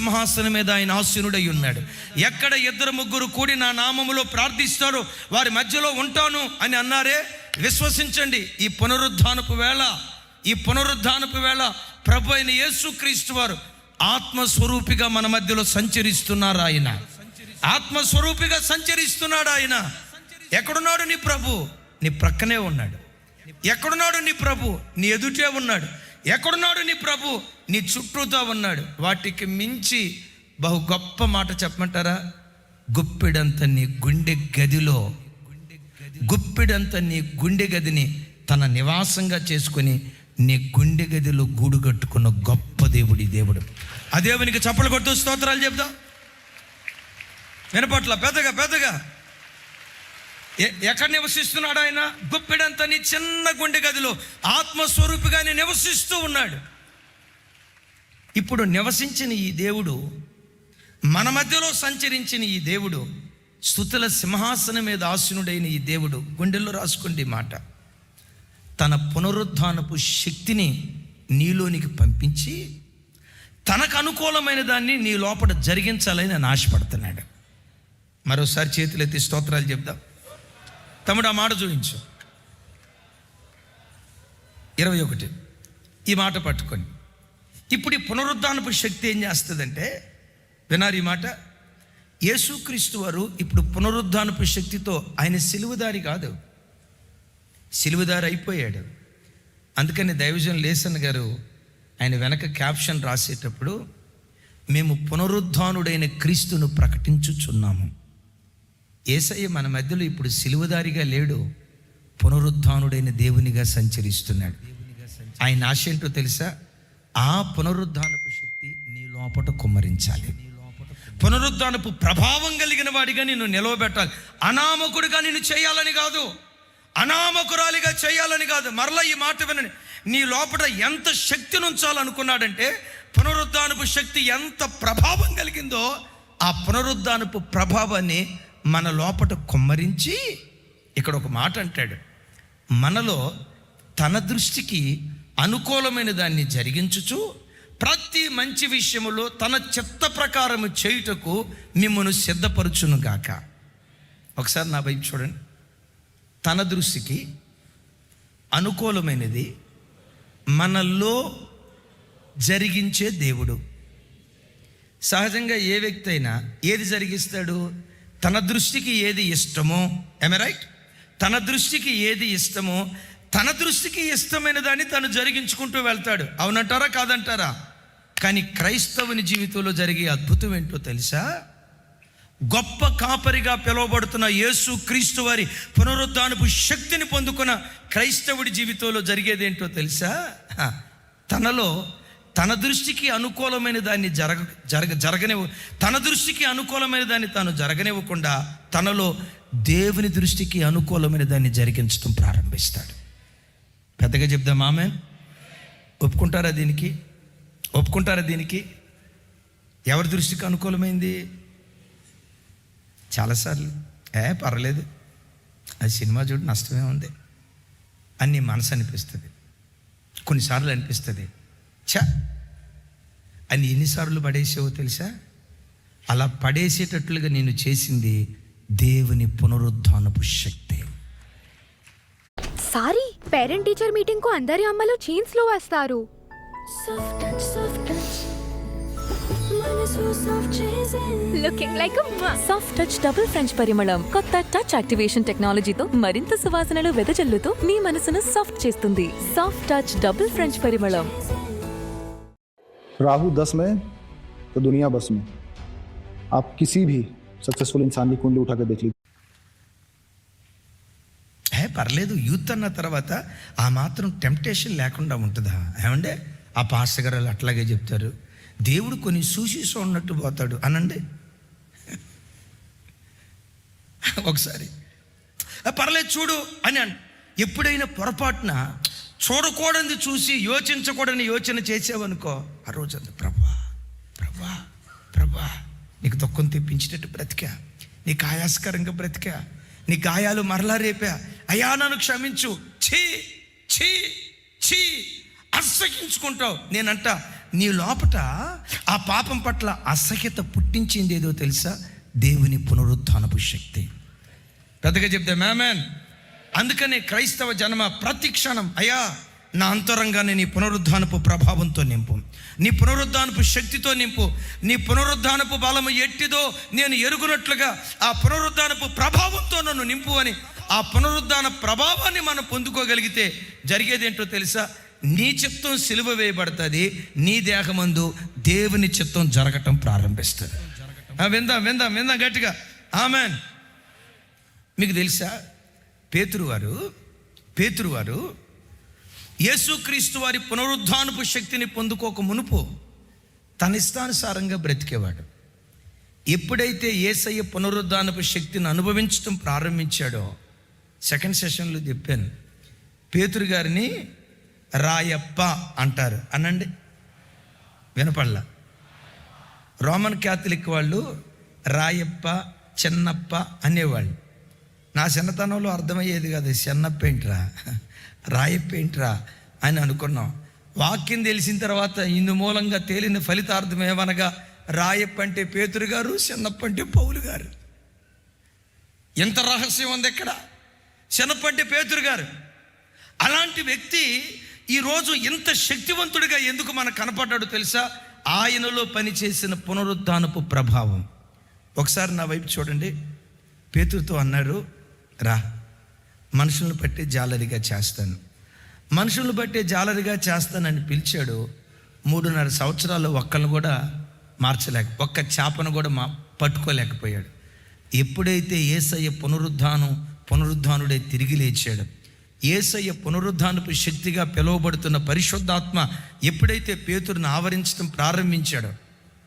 సింహాసనం మీద ఆయన ఆసీనుడై ఉన్నాడు. ఎక్కడ ఇద్దరు ముగ్గురు కూడి నా నామములో ప్రార్థిస్తారో వారి మధ్యలో ఉంటాను అని అన్నారే విశ్వసించండి. ఈ పునరుద్ధానపు వేళ ఈ పునరుద్ధానపు వేళ ప్రభు అయిన యేసుక్రీస్తు వారు ఆత్మస్వరూపిగా మన మధ్యలో సంచరిస్తున్నారు ఆయన. ఆత్మస్వరూపిగా సంచరిస్తున్నాడు ఆయన. ఎక్కడున్నాడు నీ ప్రభు? నీ ప్రక్కనే ఉన్నాడు. ఎక్కడున్నాడు నీ ప్రభు? నీ ఎదుటే ఉన్నాడు. ఎక్కడున్నాడు నీ ప్రభు? నీ చుట్టూతో ఉన్నాడు. వాటికి మించి బహు గొప్ప మాట చెప్పమంటారా? గుప్పిడంత నీ గుండె గదిలో గుప్పిడంత నీ గుండె గదిని తన నివాసంగా చేసుకొని నీ గుండె గదిలో గూడు కట్టుకున్న గొప్ప దేవుడి దేవుడు. ఆ దేవునికి చప్పలు కొడుతూ స్తోత్రాలు చెప్తా వినపట్ల? పెద్దగా పెద్దగా. ఎ- ఎక్కడ నివసిస్తున్నాడు ఆయన? గుప్పిడంత నీ చిన్న గుండె గదిలో ఆత్మస్వరూపిగానే నివసిస్తూ ఉన్నాడు. ఇప్పుడు నివసించిన ఈ దేవుడు మన మధ్యలో సంచరించిన ఈ దేవుడు స్థుతుల సింహాసనం మీద ఆసునుడైన ఈ దేవుడు గుండెల్లో రాసుకోండి ఈ మాట. తన పునరుద్ధానపు శక్తిని నీలోనికి పంపించి తనకు అనుకూలమైన దాన్ని నీ లోపల జరిగించాలని నేను ఆశపడుతున్నాడు. మరోసారి చేతులెత్తి స్తోత్రాలు చెప్దాం. తమ్ముడు ఆ మాట చూపించు. ఇరవై ఒకటి. ఈ మాట పట్టుకొని ఇప్పుడు ఈ పునరుద్ధానపు శక్తి ఏం చేస్తుందంటే వినారు ఈ మాట? యేసుక్రీస్తు వారు ఇప్పుడు పునరుద్ధానపు శక్తితో ఆయన సిలువదారి కాదు. సిలువదారి అయిపోయాడు. అందుకని దైవజన్ లేసన్ గారు ఆయన వెనక క్యాప్షన్ రాసేటప్పుడు మేము పునరుద్ధానుడైన క్రీస్తును ప్రకటించుచున్నాము. ఏసయ్య మన మధ్యలో ఇప్పుడు సిలువదారిగా లేడు. పునరుద్ధానుడైన దేవునిగా సంచరిస్తున్నాడు. ఆయన ఆశ ఏంటో తెలుసా? ఆ పునరుద్ధానపు శక్తి నీ లోపట కుమ్మరించాలి. పునరుద్ధానపు ప్రభావం కలిగిన వాడిగా నిన్ను నిలవబెట్టాలి. అనామకుడిగా నిన్ను చేయాలని కాదు. అనామకురాలిగా చేయాలని కాదు. మరలా ఈ మాట వినండి. నీ లోపల ఎంత శక్తిని ఉంచాలనుకున్నాడంటే పునరుద్ధానపు శక్తి ఎంత ప్రభావం కలిగిందో ఆ పునరుద్ధానపు ప్రభావాన్ని మన లోపట కుమ్మరించి ఇక్కడ ఒక మాట అంటాడు. మనలో తన దృష్టికి అనుకూలమైన దాన్ని జరిగించుచు ప్రతి మంచి విషయములో తన చిత్త ప్రకారము చేయుటకు మిమ్మను సిద్ధపరచును గాక. ఒకసారి నా వైపు చూడండి. తన దృష్టికి అనుకూలమైనది మనలో జరిగించే దేవుడు. సహజంగా ఏ వ్యక్తి అయినా ఏది జరిగిస్తాడు? తన దృష్టికి ఏది ఇష్టమో? ఎమరైట్ తన దృష్టికి ఏది ఇష్టమో తన దృష్టికి ఇష్టమైన దాన్ని తను జరిగించుకుంటూ వెళ్తాడు. అవునంటారా? కాదంటారా? కానీ క్రైస్తవుని జీవితంలో జరిగే అద్భుతం ఏంటో తెలుసా? గొప్ప కాపరిగా పిలువబడుతున్న యేసు క్రీస్తు వారి పునరుద్ధానపు శక్తిని పొందుకున్న క్రైస్తవుడి జీవితంలో జరిగేదేంటో తెలుసా? తనలో తన దృష్టికి అనుకూలమైన దాన్ని జరగ జరగ జరగనివ్వ తన దృష్టికి అనుకూలమైన దాన్ని తాను జరగనివ్వకుండా తనలో దేవుని దృష్టికి అనుకూలమైన దాన్ని జరిగించడం ప్రారంభిస్తాడు. పెద్దగా చెప్దాం ఆమె ఒప్పుకుంటారా దీనికి? ఒప్పుకుంటారా దీనికి? ఎవరి దృష్టికి అనుకూలమైంది? చాలాసార్లు. ఏ పర్లేదు అది సినిమా చూడు నష్టమే ఉంది. అని నీ మనసు అనిపిస్తుంది. కొన్నిసార్లు అనిపిస్తుంది. చ అని ఎన్నిసార్లు పడేసావో తెలుసా? అలా పడేసేటట్లుగా నేను చేసింది దేవుని పునరుద్ధానపు శక్తి. సారీ పేరెంట్ టీచర్ మీటింగ్ కు అందరి అమ్మలు జీన్స్ లో వస్తారు Soft touch, soft touch. Mine is so soft, chasing. Looking like soft touch double French పరిమళం కొత్త టచ్ యాక్టివేషన్ టెక్నాలజీతో మరింత సువాసనలు వెదజల్లుతూ మీ మనసును సాఫ్ట్ చేస్తుంది సాఫ్ట్ టచ్ డబుల్ ఫ్రెంచ్ పరిమళం राहु दस में तो दुनिया बस में आप किसी भी सक्सेसफुल इंसान की कुंडली उठा कर देख लीजिए ఏ పర్లేదు యూత్ అన్న తర్వాత ఆ మాత్రం టెంప్టేషన్ లేకుండా ఉంటుందా? ఏమంటే ఆ పాస్టర్ గారు వాళ్ళు అట్లాగే చెప్తారు. దేవుడు కొన్ని సూచిస్తూ ఉన్నట్టు పోతాడు అనండి. ఒకసారి పర్లేదు చూడు అని అన్ ఎప్పుడైనా పొరపాటున చూడకూడనిది చూసి యోచించకూడని యోచన చేసావనుకో ఆ రోజు అంత ప్రభా ప్రభా ప్రభా నీకు దుఃఖం తెప్పించేటట్టు బ్రతికా నీకు ఆయాస్కరంగా బ్రతికా నీ గాయాలు మరలా రేపా. అయా నన్ను క్షమించు. ఛీ ఛీ ఛీ. అసహించుకుంటావు నేనంట నీ లోపట ఆ పాపం పట్ల అసహ్యత పుట్టించింది ఏదో తెలుసా? దేవుని పునరుద్ధానపు శక్తి పెద్దగా చెప్తే మేమేన్ అందుకనే క్రైస్తవ జన్మ ప్రతి క్షణం అయ్యా నా అంతరంగాన్ని నీ పునరుద్ధానపు ప్రభావంతో నింపు. నీ పునరుద్ధానపు శక్తితో నింపు. నీ పునరుద్ధానపు బలము ఎట్టిదో నేను ఎరుగునట్లుగా ఆ పునరుద్ధానపు ప్రభావంతో నన్ను నింపు అని ఆ పునరుద్ధాన ప్రభావాన్ని మనం పొందుకోగలిగితే జరిగేదేంటో తెలుసా? నీ చిత్తం సిలువ వేయబడుతుంది నీ దేహమందు దేవుని చిత్తం జరగటం ప్రారంభిస్తుంది. ఆ, విందాం విందాం విందాం గట్టిగా. ఆమెన్. మీకు తెలుసా? పేతురు వారు పేతురు వారు యేసుక్రీస్తు వారి పునరుద్ధానపు శక్తిని పొందుకోక మునుపు తన ఇష్టానుసారంగా బ్రతికేవాడు. ఎప్పుడైతే ఏసయ్య పునరుద్ధానపు శక్తిని అనుభవించడం ప్రారంభించాడో సెకండ్ సెషన్లో చెప్పాను. పేతురు గారిని రాయప్ప అంటారు. అనండి వినపడలా? రోమన్ క్యాథలిక్ వాళ్ళు రాయప్ప చిన్నప్ప అనేవాళ్ళు. నా చిన్నతనంలో అర్థమయ్యేది కాదు చిన్నప్ప ఏంట్రా? రాయప్ప అని అనుకున్నాం. వాక్యం తెలిసిన తర్వాత ఇందు మూలంగా తేలిన ఫలితార్థం ఏమనగా రాయప్ప అంటే పేతురు గారు చిన్నప్పంటే పౌలు గారు. ఎంత రహస్యం ఉంది ఎక్కడ చిన్నప్పంటే పేతురు గారు. అలాంటి వ్యక్తి ఈరోజు ఇంత శక్తివంతుడిగా ఎందుకు మనకు కనపడ్డాడు తెలుసా? ఆయనలో పనిచేసిన పునరుద్ధానపు ప్రభావం. ఒకసారి నా వైపు చూడండి. పేతురుతో అన్నాడు రా. మనుషులను బట్టి జాలరిగా చేస్తాను. మనుషులను బట్టి జాలరిగా చేస్తానని పిలిచాడు. మూడున్నర సంవత్సరాలు ఒక్కను కూడా మార్చలేక ఒక్క చేపను కూడా మా పట్టుకోలేకపోయాడు. ఎప్పుడైతే ఏసయ్య పునరుద్ధానం పునరుద్ధానుడే తిరిగి లేచాడు ఏసయ్య పునరుద్ధానపు శక్తిగా పిలువబడుతున్న పరిశుద్ధాత్మ ఎప్పుడైతే పేతురును ఆవరించడం ప్రారంభించాడో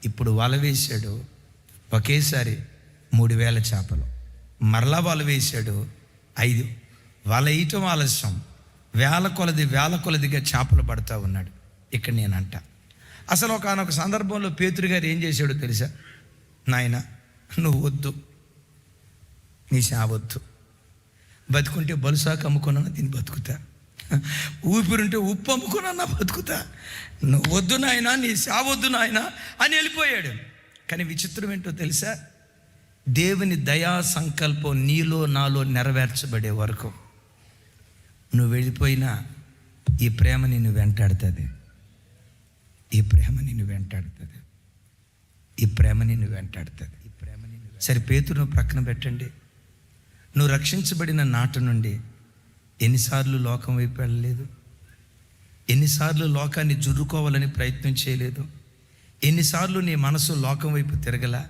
ఇప్పుడు వల వేశాడు ఒకేసారి మూడు వేల చేపలు. మరలా వల వేశాడు ఐదు. వల వేయటం ఆలస్యం. వేల కొలది వేల కొలదిగా చేపలు పడుతూ ఉన్నాడు. ఇక్కడ నేనంట. అసలు ఒకనొక సందర్భంలో పేతురు గారు ఏం చేశాడో తెలుసా? నాయన నువ్వు వద్దు. నీ చావద్దు బతుకుంటే బలుసాకు అమ్ముకున్నా దీన్ని బతుకుతా. ఊపిరుంటే ఉప్పు అమ్ముకున్నా బతుకుతా. నువ్వు వద్దు నాయన నీ చావద్దు నాయన అని వెళ్ళిపోయాడు. కానీ విచిత్రం ఏంటో తెలుసా? దేవుని దయా సంకల్పం నీలో నాలో నెరవేర్చబడే వరకు నువ్వు వెళ్ళిపోయినా ఈ ప్రేమ నిన్ను వెంటాడుతుంది. ఈ ప్రేమ నిన్ను వెంటాడుతుంది. ఈ ప్రేమ నిన్ను వెంటాడుతుంది. ఈ ప్రేమ నిన్ను సరే పేతును ప్రక్కన పెట్టండి. నువ్వు రక్షించబడిన నాట నుండి ఎన్నిసార్లు లోకం వైపు వెళ్ళలేదు? ఎన్నిసార్లు లోకాన్ని జుర్రుకోవాలని ప్రయత్నం చేయలేదు? ఎన్నిసార్లు నీ మనసు లోకం వైపు తిరగల?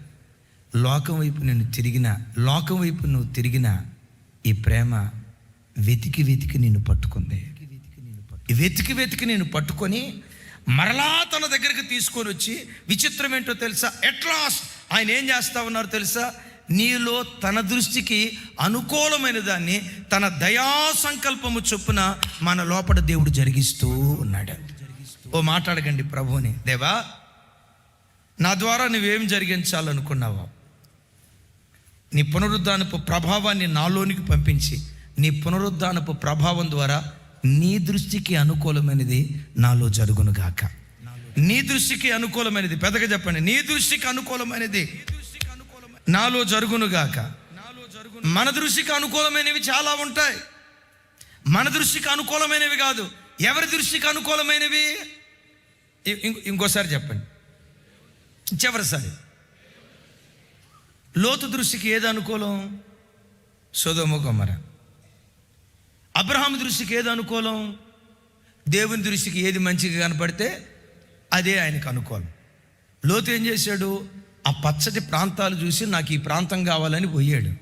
లోకం వైపు నేను తిరిగిన లోకం వైపు నువ్వు తిరిగిన ఈ ప్రేమ వెతికి వెతికి నేను పట్టుకుంది. వెతికి వెతికి నేను పట్టుకొని మరలా తన దగ్గరికి తీసుకొని వచ్చి విచిత్రం ఏంటో తెలుసా? ఎట్లాస్ ఆయన ఏం చేస్తా ఉన్నారు తెలుసా? నీలో తన దృష్టికి అనుకూలమైన దాన్ని తన దయా సంకల్పము చొప్పున మన లోపల దేవుడు జరిగిస్తూ ఉన్నాడు. ఓ మాట్లాడకండి ప్రభుని దేవా నా ద్వారా నువ్వేం జరిగించాలనుకున్నావా? నీ పునరుద్ధానపు ప్రభావాన్ని నాలోనికి పంపించి నీ పునరుద్ధానపు ప్రభావం ద్వారా నీ దృష్టికి అనుకూలమైనది నాలో జరుగును గాక. నీ దృష్టికి అనుకూలమైనది పెద్దగా చెప్పండి. నీ దృష్టికి అనుకూలమైనది నాలో జరుగును గాక. మన దృష్టికి అనుకూలమైనవి చాలా ఉంటాయి. మన దృష్టికి అనుకూలమైనవి కాదు. ఎవరి దృష్టికి అనుకూలమైనవి? ఇంకోసారి చెప్పండి. చివరిసారి. లోతు దృష్టికి ఏది అనుకూలం? సుధముఖం మరి అబ్రహాం దృష్టికి ఏది అనుకూలం? దేవుని దృష్టికి ఏది మంచిగా కనపడితే అదే ఆయనకు అనుకూలం. లోతు ఏం చేశాడు? ఆ పచ్చటి ప్రాంతాలు చూసి నాకు ఈ ప్రాంతం కావాలని పోయాడు.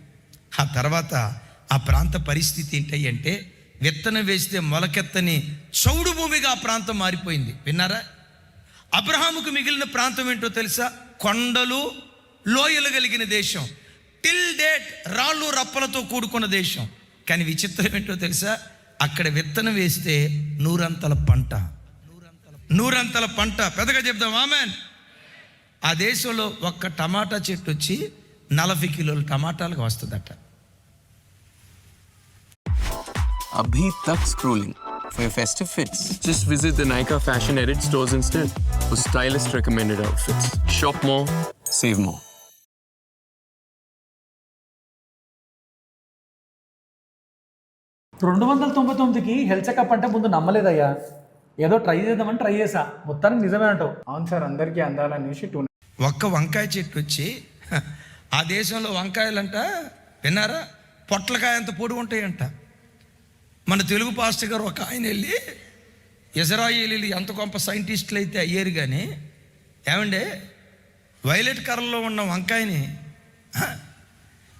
ఆ తర్వాత ఆ ప్రాంత పరిస్థితి ఏంటి అంటే విత్తనం వేస్తే మొలకెత్తని చౌడు భూమిగా ఆ ప్రాంతం మారిపోయింది. విన్నారా? అబ్రహాముకు మిగిలిన ప్రాంతం ఏంటో తెలుసా? కొండలు లోయలు కలిగిన దేశం. టిల్ డేట్ రాళ్ళు రప్పలతో కూడుకున్న దేశం. కానీ విచిత్రం ఏంటో తెలుసా అక్కడ విత్తనం వేస్తే నూరంతల పంట నూరంతల పంట పెద్దగా చెప్దాం ఆమెన్ ఆ దేశంలో ఒక్క టమాటా చెట్టు వచ్చి నలభై కిలోల టమాటాలకు వస్తుందట అభీ తక్ scrolling for your festive fits. Just visit the Nika Fashion Edit stores instead for stylist recommended outfits. Shop more, save more. రెండు వందల తొంభై తొమ్మిదికి హెల్త్ చెకప్ అంటే ముందు నమ్మలేదయ్యా. ఏదో ట్రై చేద్దామని ట్రై చేసా మొత్తానికి నిజమే అంటావు. అవును సార్ అందరికీ అందాలనేసి టూ ఒక్క వంకాయ చెట్టు వచ్చి ఆ దేశంలో వంకాయలంట విన్నారా? పొట్లకాయ అంత పొడి ఉంటాయంట. మన తెలుగు పాస్టర్ గారు ఒక ఆయన వెళ్ళి ఇజ్రాయేలీలు ఎంత గొప్ప సైంటిస్టులు అయితే అయ్యారు కానీ ఏమండే వైలెట్ కలర్లో ఉన్న వంకాయని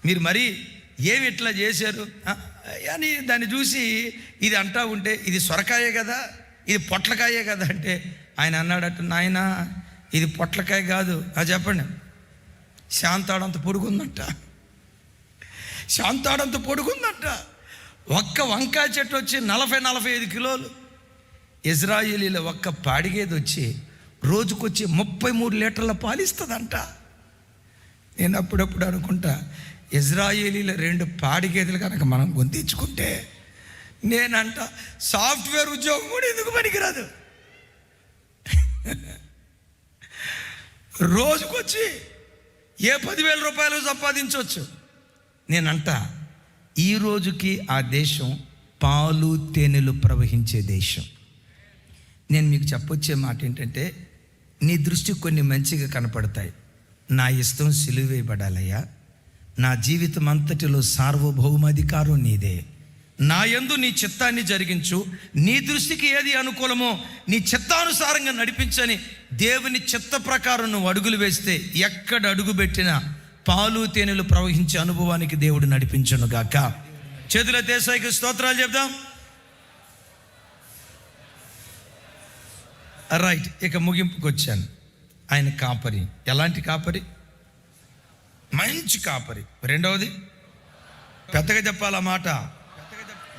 మీరు మరీ ఏమి ఇట్లా చేశారు? అని దాన్ని చూసి ఇది అంటా ఉంటే ఇది సొరకాయే కదా ఇది పొట్లకాయే కదా అంటే ఆయన అన్నాడట నాయన ఇది పొట్లకాయ కాదు. అది చెప్పండి. శాంతాడంత పొడుగుందంట. శాంతాడంత పొడుగుందంట. ఒక్క వంకాయ చెట్టు వచ్చి నలభై నలభై ఐదు కిలోలు. ఇజ్రాయిలీల ఒక్క పాడిగేది వచ్చి రోజుకొచ్చి ముప్పై మూడు లీటర్ల పాలిస్తుందంట. నేను అప్పుడప్పుడు అనుకుంటా ఇజ్రాయేలీల రెండు పాడిగేదెలు కనుక మనం గొంతించుకుంటే నేనంట సాఫ్ట్వేర్ ఉద్యోగం కూడా ఎందుకు పనికిరాదు? రోజుకొచ్చి ఏ పదివేల రూపాయలు సంపాదించవచ్చు? నేనంట ఈ రోజుకి ఆ దేశం పాలు తేనెలు ప్రవహించే దేశం. నేను మీకు చెప్పొచ్చే మాట ఏంటంటే నీ దృష్టి కొన్ని మంచిగా కనపడతాయి. నా ఇష్టం సిలువేయబడాలయ్యా నా జీవితం అంతటిలో సార్వభౌమాధికారం నీదే. నా యందు నీ చిత్తాన్ని జరిగించు. నీ దృష్టికి ఏది అనుకూలమో నీ చిత్తానుసారంగా నడిపించని దేవుని చిత్త ప్రకారం నువ్వు అడుగులు వేస్తే ఎక్కడ అడుగు పెట్టినా పాలు తేనెలు ప్రవహించే అనుభవానికి దేవుడు నడిపించను గాక. చేతుల దేశాయికి స్తోత్రాలు చెప్దాం. రైట్ ఇక ముగింపుకు వచ్చాను ఆయన కాపరి. ఎలాంటి కాపరి? మంచి కాపరి. రెండవది పెద్దగా చెప్పాల మాట?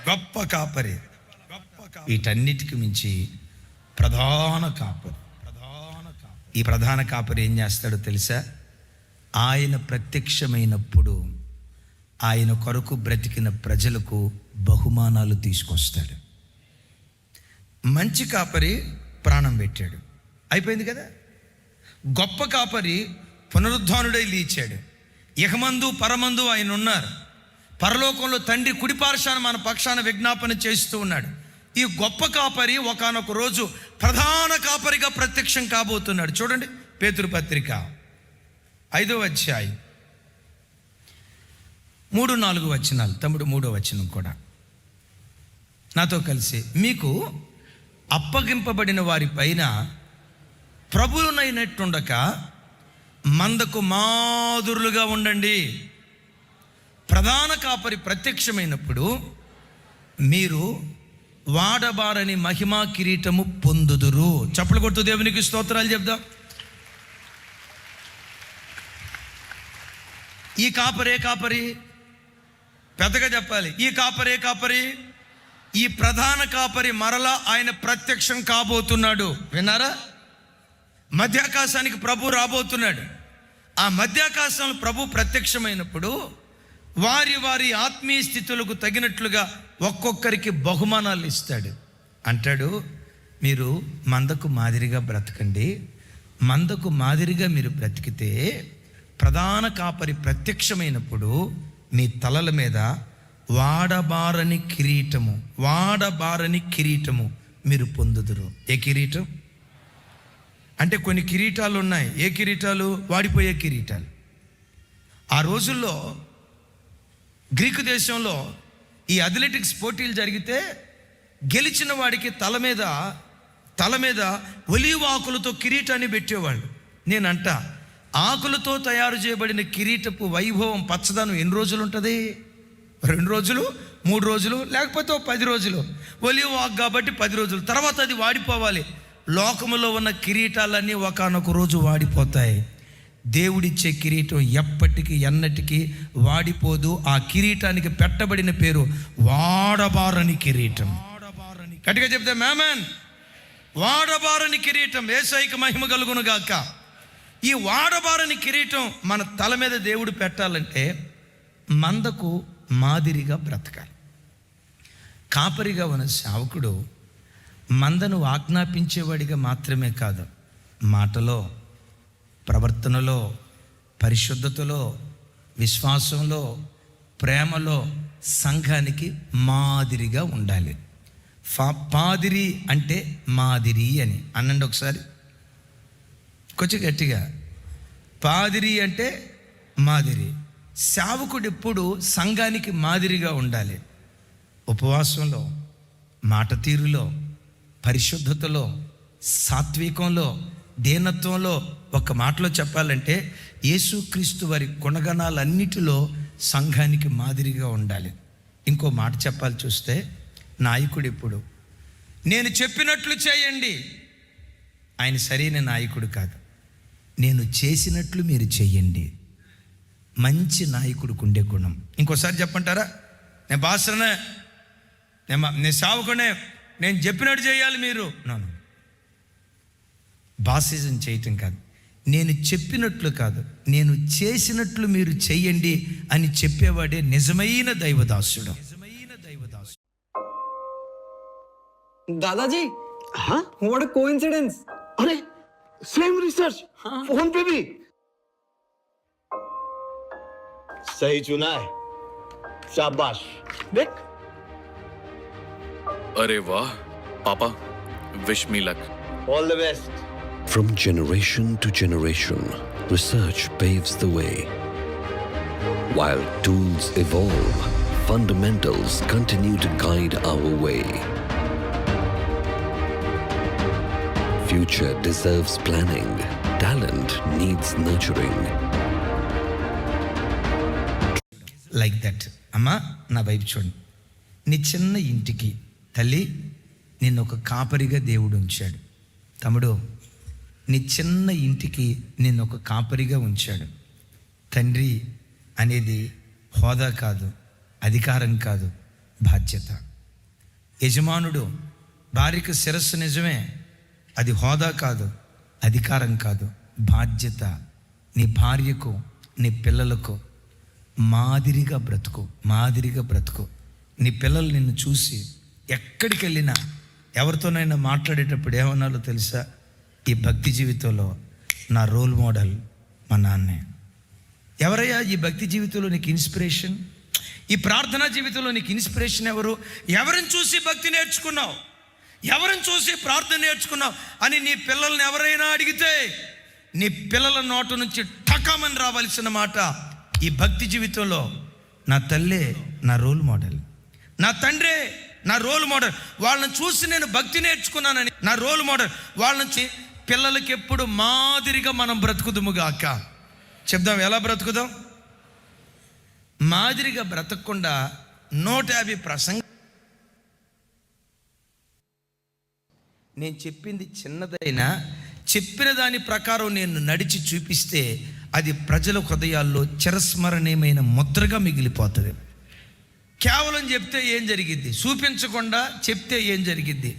గొప్ప కాపరి. వీటన్నిటికి మించి ప్రధాన కాపరి. ప్రధాన కాపరి ఈ ప్రధాన కాపరి ఏం చేస్తాడో తెలుసా? ఆయన ప్రత్యక్షమైనప్పుడు ఆయన కొరకు బ్రతికిన ప్రజలకు బహుమానాలు తీసుకొస్తాడు. మంచి కాపరి ప్రాణం పెట్టాడు. అయిపోయింది కదా? గొప్ప కాపరి పునరుద్ధానుడై లీచాడు. ఇహమందు పరమందు ఆయన ఉన్నారు. పరలోకంలో తండ్రి కుడిపార్శాన మన పక్షాన విజ్ఞాపన చేస్తూ ఉన్నాడు. ఈ గొప్ప కాపరి ఒకానొక రోజు ప్రధాన కాపరిగా ప్రత్యక్షం కాబోతున్నాడు. చూడండి పేతురు పత్రిక ఐదో అధ్యాయం. మూడు నాలుగు వచనాలు. తమ్ముడు మూడో వచనం కూడా. నాతో కలిసి మీకు అప్పగింపబడిన వారి పైన ప్రభువునైనట్టుండక మందకు మాదురులుగా ఉండండి. ప్రధాన కాపరి ప్రత్యక్షమైనప్పుడు మీరు వాడబారని మహిమా కిరీటము పొందుదురు. చప్పలు కొట్టు దేవునికి స్తోత్రాలు చెప్దాం. ఈ కాపరే కాపరి పెద్దగా చెప్పాలి. ఈ కాపరే కాపరి ఈ ప్రధాన కాపరి మరలా ఆయన ప్రత్యక్షం కాబోతున్నాడు. విన్నారా? మధ్యాకాశానికి ప్రభు రాబోతున్నాడు. ఆ మధ్యాకాశంలో ప్రభు ప్రత్యక్షమైనప్పుడు వారి వారి ఆత్మీయ స్థితులకు తగినట్లుగా ఒక్కొక్కరికి బహుమానాలు ఇస్తాడు. అంటాడు మీరు మందకు మాదిరిగా బ్రతకండి. మందకు మాదిరిగా మీరు బ్రతికితే ప్రధాన కాపరి ప్రత్యక్షమైనప్పుడు మీ తలల మీద వాడబారని కిరీటము వాడబారని కిరీటము మీరు పొందుదురు. ఏ కిరీటం? అంటే కొన్ని కిరీటాలు ఉన్నాయి. ఏ కిరీటాలు? వాడిపోయే కిరీటాలు. ఆ రోజుల్లో గ్రీకు దేశంలో ఈ అథ్లెటిక్స్ పోటీలు జరిగితే గెలిచిన వాడికి తల మీద తల మీద ఒలివ ఆకులతో కిరీటాన్ని పెట్టేవాళ్ళు. నేనంట ఆకులతో తయారు చేయబడిన కిరీటపు వైభవం పచ్చదనం ఎన్ని రోజులు ఉంటుంది? రెండు రోజులు మూడు రోజులు లేకపోతే పది రోజులు. ఒలివ ఆకు కాబట్టి పది రోజులు. తర్వాత అది వాడిపోవాలి. లోకములో ఉన్న కిరీటాలన్నీ ఒకనొక రోజు వాడిపోతాయి. దేవుడిచ్చే కిరీటం ఎప్పటికీ ఎన్నటికీ వాడిపోదు. ఆ కిరీటానికి పెట్టబడిన పేరు వాడబారని కిరీటం. గట్టిగా చెప్తే మేమన్ వాడబారని కిరీటం ఏసైక మహిమ కలుగును గాక. ఈ వాడబారని కిరీటం మన తల మీద దేవుడు పెట్టాలంటే మందకు మాదిరిగా బ్రతకాలి. కాపరిగా ఉన్న సేవకుడు మందను ఆజ్ఞాపించేవాడిగా మాత్రమే కాదు. మాటలో ప్రవర్తనలో పరిశుద్ధతలో విశ్వాసంలో ప్రేమలో సంఘానికి మాదిరిగా ఉండాలి. ఫా పాదిరి అంటే మాదిరి అని. అనండి ఒకసారి. కొంచెం గట్టిగా. పాదిరి అంటే మాదిరి. సేవకుడు ఎప్పుడు సంఘానికి మాదిరిగా ఉండాలి. ఉపవాసంలో మాట తీరులో పరిశుద్ధతలో సాత్వికంలో దీనత్వంలో ఒక మాటలో చెప్పాలంటే యేసుక్రీస్తు వారి గుణగణాలన్నిటిలో సంఘానికి మాదిరిగా ఉండాలి. ఇంకో మాట చెప్పాలి చూస్తే నాయకుడు ఇప్పుడు నేను చెప్పినట్లు చేయండి. ఆయన సరైన నాయకుడు కాదు. నేను చేసినట్లు మీరు చెయ్యండి. మంచి నాయకుడికి ఉండే గుణం. ఇంకోసారి చెప్పంటారా? నేను భాషనే నేను నేను సావుకునే నేను చెప్పినట్టు చేయాలి మీరు నన్ను బాసిజం చేయటం కాదు నేను చెప్పినట్లు కాదు నేను చేసినట్లు మీరు చెయ్యండి అని చెప్పేవాడే నిజమైన దైవదాసుడు నిజమైన దైవదాసుడు दादाजी हाँ व्हाट अ कोइंसिडेंस अरे सेम रिसर्च फोन पे भी सही चुना है शाबाश देख अरे वाह पापा wish me luck all the best From generation to generation, research paves the way. While tools evolve, fundamentals continue to guide our way. Future deserves planning. Talent needs nurturing. Like that అమ్మా నా వైపు చూడండి నీ చిన్న ఇంటికి తల్లి నిన్ను ఒక కాపరిగా దేవుడు ఉంచాడు తమ్ముడు నీ చిన్న ఇంటికి నిన్ను ఒక కాపరిగా ఉంచాడు. తండ్రి అనేది హోదా కాదు అధికారం కాదు బాధ్యత. యజమానుడు భార్యకు శిరస్సు నిజమే అది హోదా కాదు అధికారం కాదు బాధ్యత. నీ భార్యకు నీ పిల్లలకు మాదిరిగా బ్రతుకు మాదిరిగా బ్రతుకు. నీ పిల్లలు నిన్ను చూసి ఎక్కడికి వెళ్ళినా ఎవరితోనైనా మాట్లాడేటప్పుడు ఏమన్నాలో తెలుసా? ఈ భక్తి జీవితంలో నా రోల్ మోడల్ మా నాన్నే. ఎవరయ్యా ఈ భక్తి జీవితంలో నీకు ఇన్స్పిరేషన్? ఈ ప్రార్థనా జీవితంలో నీకు ఇన్స్పిరేషన్ ఎవరు? ఎవరిని చూసి భక్తి నేర్చుకున్నావు? ఎవరిని చూసి ప్రార్థన నేర్చుకున్నావు? అని నీ పిల్లల్ని ఎవరైనా అడిగితే నీ పిల్లల నోట నుంచి టకామని రావాల్సిన మాట ఈ భక్తి జీవితంలో నా తల్లే నా రోల్ మోడల్. నా తండ్రే నా రోల్ మోడల్ వాళ్ళని చూసి నేను భక్తి నేర్చుకున్నానని. నా రోల్ మోడల్ వాళ్ళ నుంచి పిల్లలకి ఎప్పుడు మాదిరిగా మనం బ్రతుకుదుముగాక చెప్దాం ఎలా బ్రతుకుదాం? మాదిరిగా బ్రతకకుండా నూట యాభై ప్రసంగ నేను చెప్పింది చిన్నదైనా చెప్పిన దాని ప్రకారం నేను నడిచి చూపిస్తే అది ప్రజల హృదయాల్లో చిరస్మరణీయమైన ముద్రగా మిగిలిపోతుంది. కేవలం చెప్తే ఏం జరిగిద్ది? చూపించకుండా చెప్తే ఏం జరిగిద్ది?